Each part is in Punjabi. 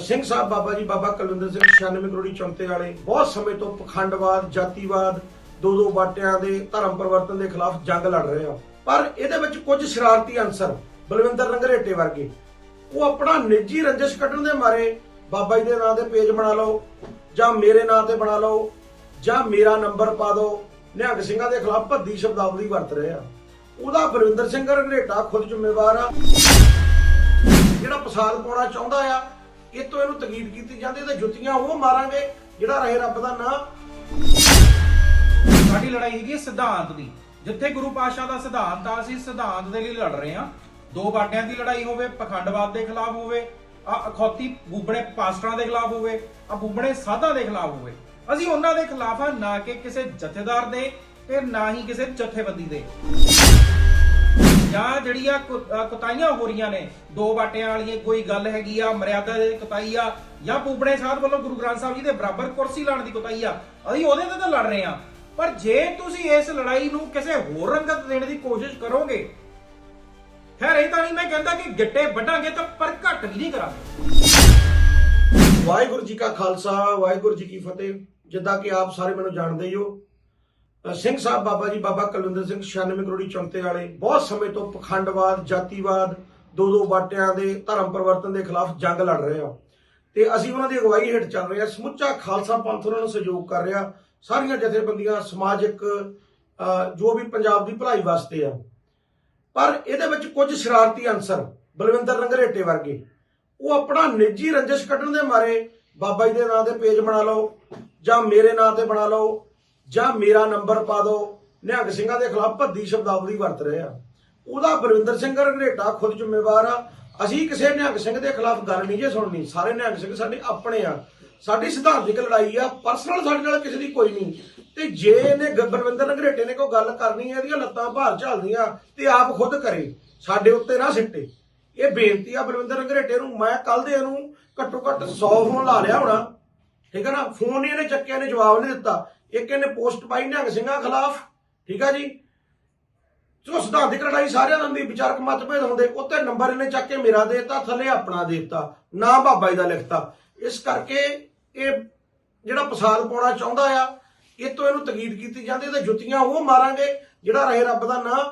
ਸਿੰਘ ਸਾਹਿਬ ਬਾਬਾ ਜੀ, ਬਾਬਾ ਕੁਲਵਿੰਦਰ ਸਿੰਘ 96 ਕਰੋੜੀ ਚੌਂਤੇ ਵਾਲੇ, ਬਹੁਤ ਸਮੇਂ ਤੋਂ ਪਖੰਡਵਾਦ, ਜਾਤੀਵਾਦ, ਦੋ ਦੋ ਬਾਟਿਆਂ ਦੇ ਧਰਮ ਪਰਿਵਰਤਨ ਦੇ ਖਿਲਾਫ ਜੰਗ ਲੜ ਰਹੇ ਆ ਪਰ ਇਹਦੇ ਵਿੱਚ ਕੁਝ ਸ਼ਰਾਰਤੀ ਅੰਸਰ ਬਲਵਿੰਦਰ ਰੰਗਰੇਟੇ ਵਰਗੇ, ਉਹ ਆਪਣਾ ਨਿੱਜੀ ਰੰਜਿਸ਼ ਕੱਢਣ ਦੇ ਮਾਰੇ, ਬਾਬਾ ਜੀ ਦੇ ਨਾਂ ਤੇ ਪੇਜ ਬਣਾ ਲਓ, ਜਾਂ ਮੇਰੇ ਨਾਂ ਤੇ ਬਣਾ ਲਓ, ਜਾਂ ਮੇਰਾ ਨੰਬਰ ਪਾ ਦਿਓ, ਨਿਹੰਗ ਸਿੰਘਾਂ ਦੇ ਖਿਲਾਫ ਭੱਦੀ ਸ਼ਬਦਾਵਲੀ ਵਰਤ ਰਹੇ ਆ ਉਹਦਾ ਬਲਵਿੰਦਰ ਸਿੰਘ ਰੰਗਰੇਟਾ ਖੁਦ ਜ਼ਿੰਮੇਵਾਰ ਆ। ਜਿਹੜਾ ਪਸਾਦ ਪਾਉਣਾ ਚਾਹੁੰਦਾ ਆ ਇਹ ਤੋਂ ਇਹਨੂੰ ਤਕੀਦ ਕੀਤੀ ਜਾਂਦੀ ਤੇ ਜੁੱਤੀਆਂ ਉਹ ਮਾਰਾਂਗੇ ਜਿਹੜਾ ਰਹੇ ਰੱਬ ਦਾ ਨਾਂ। ਸਾਡੀ ਲੜਾਈ ਹੈਗੀ ਸਿਧਾਂਤ ਦੀ। ਜਿੱਥੇ ਗੁਰੂ ਪਾਤਸ਼ਾਹ ਦਾ ਸਿਧਾਂਤ ਆ, ਅਸੀਂ ਸਿਧਾਂਤ ਦੇ ਲਈ ਲੜ ਰਹੇ ਹਾਂ। ਦੋ ਬਾਟਿਆਂ ਦੀ ਲੜਾਈ ਹੋਵੇ, ਪਖੰਡਵਾਦ ਦੇ ਖਿਲਾਫ ਹੋਵੇ, ਆ ਅਖੌਤੀ ਬੂਬੜੇ ਪਾਸਟਰਾਂ ਦੇ ਖਿਲਾਫ ਹੋਵੇ, ਆ ਬੂਬੜੇ ਸਾਧਾਂ ਦੇ ਖਿਲਾਫ ਹੋਵੇ। ਅਸੀਂ ਉਹਨਾਂ ਦੇ ਖਿਲਾਫ ਆ ਨਾ ਕਿ ਕਿਸੇ ਜਥੇਦਾਰ ਦੇ ਤੇ ਨਾ ਹੀ ਕਿਸੇ ਜਥੇਬੰਦੀ ਦੇ। ਜਾਂ ਜਿਹੜੀਆਂ ਕੁ- ਕੁਤਾਈਆਂ ਹੋ ਰਹੀਆਂ ਨੇ, ਦੋ ਬਾਟਿਆਂ ਵਾਲੀਆਂ, ਕੋਈ ਗੱਲ ਹੈਗੀ ਆ, ਮਰਿਆਦਾ ਦੇ ਕੁਤਾਈ ਆ, ਜਾਂ ਬੂਬੜੇ ਸਾਹਿਬ ਵੱਲੋਂ ਗੁਰੂ ਗ੍ਰੰਥ ਸਾਹਿਬ ਜੀ ਦੇ ਬਰਾਬਰ ਕੁਰਸੀ ਲਾਉਣ ਦੀ ਕੁਤਾਈ ਆ, ਅਸੀਂ ਉਹਦੇ ਤੇ ਤਾਂ ਲੜ ਰਹੇ ਆ। ਪਰ ਜੇ ਤੁਸੀਂ ਇਸ ਲੜਾਈ ਨੂੰ ਕਿਸੇ ਹੋਰ ਰੰਗਤ ਦੇਣ ਦੀ ਕੋਸ਼ਿਸ਼ ਕਰੋਗੇ ਖੈਰ ਇਹ ਤਾਂ ਨਹੀਂ ਮੈਂ ਕਹਿੰਦਾ ਕਿ ਗਿੱਟੇ ਵੱਢਾਂਗੇ ਤਾਂ ਪਰ ਘੱਟ ਵੀ ਨਹੀਂ ਕਰਾਂਗੇ। ਵਾਹਿਗੁਰੂ ਜੀ ਕਾ ਖਾਲਸਾ, ਵਾਹਿਗੁਰੂ ਜੀ ਕੀ ਫਤਿਹ। ਜਿੱਦਾਂ ਕਿ ਆਪ ਸਾਰੇ ਮੈਨੂੰ ਜਾਣਦੇ ਹੀ ਹੋ ਸਿੰਘ ਸਾਹਿਬ ਬਾਬਾ ਜੀ, ਬਾਬਾ ਕੁਲਵਿੰਦਰ ਸਿੰਘ 96 ਕਰੋੜੀ ਚੌਂਤੇ ਵਾਲੇ, ਬਹੁਤ ਸਮੇਂ ਤੋਂ ਪਖੰਡਵਾਦ, ਜਾਤੀਵਾਦ ਦੋ ਦੋ ਬਾਟਿਆਂ ਦੇ ਧਰਮ ਪਰਿਵਰਤਨ ਦੇ ਖਿਲਾਫ ਜੰਗ ਲੜ ਰਹੇ ਆ। ਤੇ ਅਸੀਂ ਉਹਨਾਂ ਦੀ ਅਗਵਾਈ ਹੇਠ ਚੱਲ ਰਹੇ ਆ। ਸਮੁੱਚਾ ਖਾਲਸਾ ਪੰਥ ਉਹਨਾਂ ਨੂੰ ਸਹਿਯੋਗ ਕਰ ਰਿਹਾ। ਸਾਰੀਆਂ ਜਥੇਬੰਦੀਆਂ, ਸਮਾਜਿਕ ਜੋ ਵੀ ਪੰਜਾਬ ਦੀ ਭਲਾਈ ਵਾਸਤੇ ਆ। ਪਰ ਇਹਦੇ ਵਿੱਚ ਕੁਝ ਸ਼ਰਾਰਤੀ ਅੰਸਰ ਬਲਵਿੰਦਰ ਰੰਗਰੇਟੇ ਵਰਗੇ, ਉਹ ਆਪਣਾ ਨਿੱਜੀ ਰੰਜਿਸ਼ ਕੱਢਣ ਦੇ ਮਾਰੇ, ਬਾਬਾ ਜੀ ਦੇ ਨਾਂ ਤੇ ਪੇਜ ਬਣਾ ਲਓ ਜਾਂ ਮੇਰੇ ਨਾਂ ਤੇ ਬਣਾ ਲਓ ਜਾਂ ਮੇਰਾ ਨੰਬਰ ਪਾ ਦਿਓ ਨਿਹੰਗ ਸਿੰਘਾਂ ਦੇ ਖਿਲਾਫ ਭੱਦੀ ਸ਼ਬਦਾਵਲੀ ਵਰਤ ਰਹੇ ਆ। ਉਹਦਾ ਬਲਵਿੰਦਰ ਸਿੰਘ ਰੰਗਰੇਟਾ ਖੁਦ ਜ਼ਿੰਮੇਵਾਰ ਆ। ਅਸੀਂ ਕਿਸੇ ਨਿਹੰਗ ਸਿੰਘ ਦੇ ਖਿਲਾਫ ਗੱਲ ਨਹੀਂ ਜੇ ਸੁਣਨੀ। ਸਾਰੇ ਨਿਹੰਗ ਸਿੰਘ ਸਾਡੇ ਆਪਣੇ ਆ। ਸਾਡੀ ਸਿਧਾਂਤਿਕ ਲੜਾਈ ਆ। ਪਰਸਨਲ ਸਾਡੇ ਨਾਲ ਕਿਸੇ ਦੀ ਕੋਈ ਨਹੀਂ। ਤੇ ਜੇ ਇਹਨੇ ਬਲਵਿੰਦਰ ਰੰਗਰੇਟੇ ਨੇ ਕੋਈ ਗੱਲ ਕਰਨੀ ਹੈ ਇਹਦੀਆਂ ਲੱਤਾਂ ਭਾਰ ਝੱਲਦੀਆਂ ਤੇ ਆਪ ਖੁਦ ਕਰੇ, ਸਾਡੇ ਉੱਤੇ ਨਾ ਸਿੱਟੇ। ਇਹ ਬੇਨਤੀ ਆ ਬਲਵਿੰਦਰ ਰੰਗਰੇਟੇ ਨੂੰ। ਮੈਂ ਕੱਲ ਦੇ ਇਹਨੂੰ ਘੱਟੋ ਘੱਟ 100 ਫੋਨ ਲਾ ਲਿਆ ਹੋਣਾ। ਠੀਕ ਹੈ ਨਾ? ਫੋਨ ਨਹੀਂ ਇਹਨੇ ਚੱਕਿਆ ਨੇ ਜਵਾਬ ਨਹੀਂ ਦਿੱਤਾ। ਇੱਕ ਇਹਨੇ ਪੋਸਟ ਪਾਈ ਨਿਹੰਗ ਸਿੰਘਾਂ ਖਿਲਾਫ, ਠੀਕ ਆ ਜੀ? ਜੋ ਸਿਧਾਂਤਿਕ ਲੜਾਈ ਸਾਰਿਆਂ ਨਾਲ ਹੁੰਦੀ, ਵਿਚਾਰਕ ਮਤਭੇਦ ਹੁੰਦੇ ਉੱਤੇ ਨੰਬਰ ਇਹਨੇ ਚੱਕ ਕੇ ਮੇਰਾ ਦੇਤਾ, ਥੱਲੇ ਆਪਣਾ ਦੇਤਾ, ਨਾ ਬਾਬਾ ਜੀ ਦਾ ਲਿਖਤਾ। ਇਸ ਕਰਕੇ ਇਹ ਜਿਹੜਾ ਪਸਾਦ ਪਾਉਣਾ ਚਾਹੁੰਦਾ ਆ, ਇਹ ਤੋਂ ਇਹਨੂੰ ਤਕੀਦ ਕੀਤੀ ਜਾਂਦੀ ਤੇ ਜੁੱਤੀਆਂ ਉਹ ਮਾਰਾਂਗੇ ਜਿਹੜਾ ਰਹੇ ਰੱਬ ਦਾ ਨਾਂ।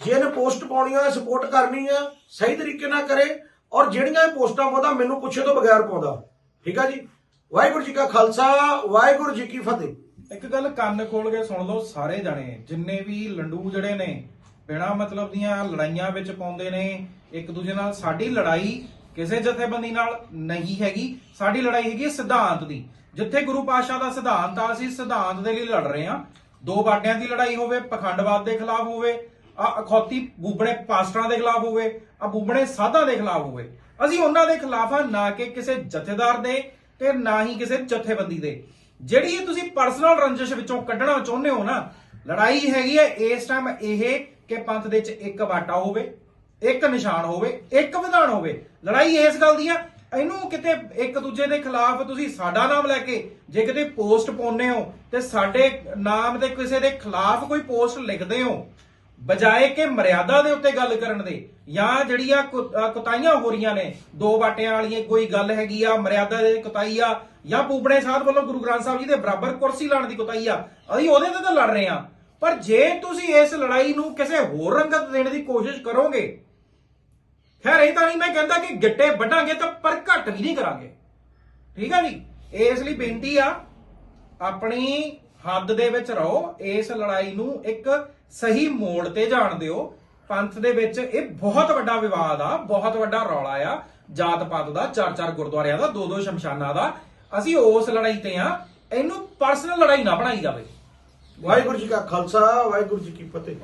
ਜੇ ਇਹਨੇ ਪੋਸਟ ਪਾਉਣੀ ਆ ਸਪੋਰਟ ਕਰਨੀ ਆ, ਸਹੀ ਤਰੀਕੇ ਨਾਲ ਕਰੇ ਔਰ ਜਿਹੜੀਆਂ ਇਹ ਪੋਸਟਾਂ ਪਾਉਂਦਾ, ਮੈਨੂੰ ਪੁੱਛੇ ਤੋਂ ਬਗੈਰ ਪਾਉਂਦਾ। ਠੀਕ ਆ ਜੀ? ਵਾਹਿਗੁਰੂ ਜੀ ਕਾ ਖਾਲਸਾ, ਵਾਹਿਗੁਰੂ ਜੀ ਕੀ ਫਤਿਹ। ਇੱਕ ਗੱਲ ਕੰਨ ਖੋਲ ਕੇ ਸੁਣ ਲਓ, ਸਾਰੇ ਜਣੇ, ਜਿੰਨੇ ਵੀ ਲੰਡੂ ਜਿਹੜੇ ਨੇ, ਬਿਨਾ ਮਤਲਬ ਦੀਆਂ ਲੜਾਈਆਂ ਵਿੱਚ ਪਾਉਂਦੇ ਨੇ, ਇੱਕ ਦੂਜੇ ਨਾਲ, ਸਾਡੀ ਲੜਾਈ ਕਿਸੇ ਜਥੇਬੰਦੀ ਨਾਲ ਨਹੀਂ ਹੈਗੀ। ਸਾਡੀ ਲੜਾਈ ਹੈਗੀ ਸਿਧਾਂਤ ਦੀ। ਜਿੱਥੇ ਗੁਰੂ ਪਾਤਸ਼ਾਹ ਦਾ ਸਿਧਾਂਤ ਆ, ਅਸੀਂ ਸਿਧਾਂਤ ਦੇ ਲਈ ਲੜ ਰਹੇ ਹਾਂ। ਦੋ ਬਾਟਿਆਂ ਦੀ ਲੜਾਈ ਹੋਵੇ, ਪਖੰਡਵਾਦ ਦੇ ਖਿਲਾਫ ਹੋਵੇ, ਆ ਅਖੌਤੀ ਬੂਬੜੇ ਪਾਸਟਰਾਂ ਦੇ ਖਿਲਾਫ ਹੋਵੇ, ਆ ਬੂਬੜੇ ਸਾਧਾਂ ਦੇ ਖਿਲਾਫ ਹੋਵੇ। ਅਸੀਂ ਉਹਨਾਂ ਦੇ ਖਿਲਾਫ ਆ ਨਾ ਕਿ ਕਿਸੇ ਜਥੇਦਾਰ ਦੇ ਤੇ ਨਾ ਹੀ ਕਿਸੇ ਜਥੇਬੰਦੀ ਦੇ। ਜਿਹੜੀ ਇਹ ਤੁਸੀਂ ਪਰਸਨਲ ਰੰਜਿਸ਼ ਵਿੱਚੋਂ ਕੱਢਣਾ ਚਾਹੁੰਦੇ ਹੋ ਨਾ, ਲੜਾਈ ਹੈਗੀ ਹੈ, ਇਸ ਟਾਈਮ ਇਹ ਕਿ ਪੰਥ ਦੇ ਵਿੱਚ ਇੱਕ ਬਾਟਾ ਹੋਵੇ, ਇੱਕ ਨਿਸ਼ਾਨ ਹੋਵੇ, ਇੱਕ ਵਿਧਾਨ ਹੋਵੇ। ਲੜਾਈ ਇਸ ਗੱਲ ਦੀ ਆ, ਇਹਨੂੰ ਕਿਤੇ ਇੱਕ ਦੂਜੇ ਦੇ ਖਿਲਾਫ ਤੁਸੀਂ ਸਾਡਾ ਨਾਮ ਲੈ ਕੇ ਜੇ ਕਿਤੇ ਪੋਸਟ ਪਾਉਂਦੇ ਹੋ ਤੇ ਸਾਡੇ ਨਾਮ ਤੇ ਕਿਸੇ ਦੇ ਖਿਲਾਫ ਕੋਈ ਪੋਸਟ ਲਿਖਦੇ ਹੋ ਬਜਾਏ ਕਿ ਮਰਿਆਦਾ ਦੇ ਉੱਤੇ ਗੱਲ ਕਰਨ ਦੇ, ਜਾਂ ਜਿਹੜੀਆਂ ਕੁਤਾਈਆਂ ਹੋ ਰਹੀਆਂ ਨੇ, ਦੋ ਬਾਟਿਆਂ ਵਾਲੀਆਂ, ਕੋਈ ਗੱਲ ਹੈਗੀ ਆ, ਮਰਿਆਦਾ ਦੇ ਕੁਤਾਈ ਆ, ਜਾਂ ਬੂਬੜੇ ਸਾਹਿਬ ਵੱਲੋਂ ਗੁਰੂ ਗ੍ਰੰਥ ਸਾਹਿਬ ਜੀ ਦੇ ਬਰਾਬਰ ਕੁਰਸੀ ਲਾਉਣ ਦੀ ਕੁਤਾਈ ਆ, ਅਸੀਂ ਉਹਦੇ ਤੇ ਤਾਂ ਲੜ ਰਹੇ ਆ ਪਰ ਜੇ ਤੁਸੀਂ ਇਸ ਲੜਾਈ ਨੂੰ ਕਿਸੇ ਹੋਰ ਰੰਗਤ ਦੇਣ ਦੀ ਕੋਸ਼ਿਸ਼ ਕਰੋਗੇ, ਖੈਰ, ਇਹ ਤਾਂ ਨਹੀਂ ਮੈਂ ਕਹਿੰਦਾ ਕਿ ਗਿੱਟੇ ਵੱਢਾਂਗੇ ਤਾਂ ਪਰ ਘੱਟ ਵੀ ਨਹੀਂ ਕਰਾਂਗੇ। ਠੀਕ ਆ ਜੀ? ਇਸ ਲਈ ਬੇਨਤੀ ਆ, ਆਪਣੀ ਹੱਦ ਦੇ ਵਿੱਚ ਰਹੋ, ਇਸ ਲੜਾਈ ਨੂੰ ਇੱਕ ਸਹੀ ਮੋੜ ਤੇ ਜਾਣ ਦਿਓ। ਪੰਥ ਦੇ ਵਿੱਚ ਇਹ ਬਹੁਤ ਵੱਡਾ ਵਿਵਾਦ ਆ, ਬਹੁਤ ਵੱਡਾ ਰੌਲਾ ਆ। ਜਾਤ ਪਾਤ ਦਾ, ਚਾਰ ਚਾਰ ਗੁਰਦੁਆਰਿਆਂ ਦਾ, ਦੋ ਦੋ ਸ਼ਮਸ਼ਾਨਾਂ ਦਾ। ਅਸੀਂ ਉਸ ਲੜਾਈ ਤੇ ਆ। ਇਹਨੂੰ ਪਰਸਨਲ ਲੜਾਈ ਨਾ ਬਣਾਈ ਜਾਵੇ। ਵਾਹਿਗੁਰੂ ਜੀ ਕਾ ਖਾਲਸਾ, ਵਾਹਿਗੁਰੂ ਜੀ ਕੀ ਫਤਿਹ।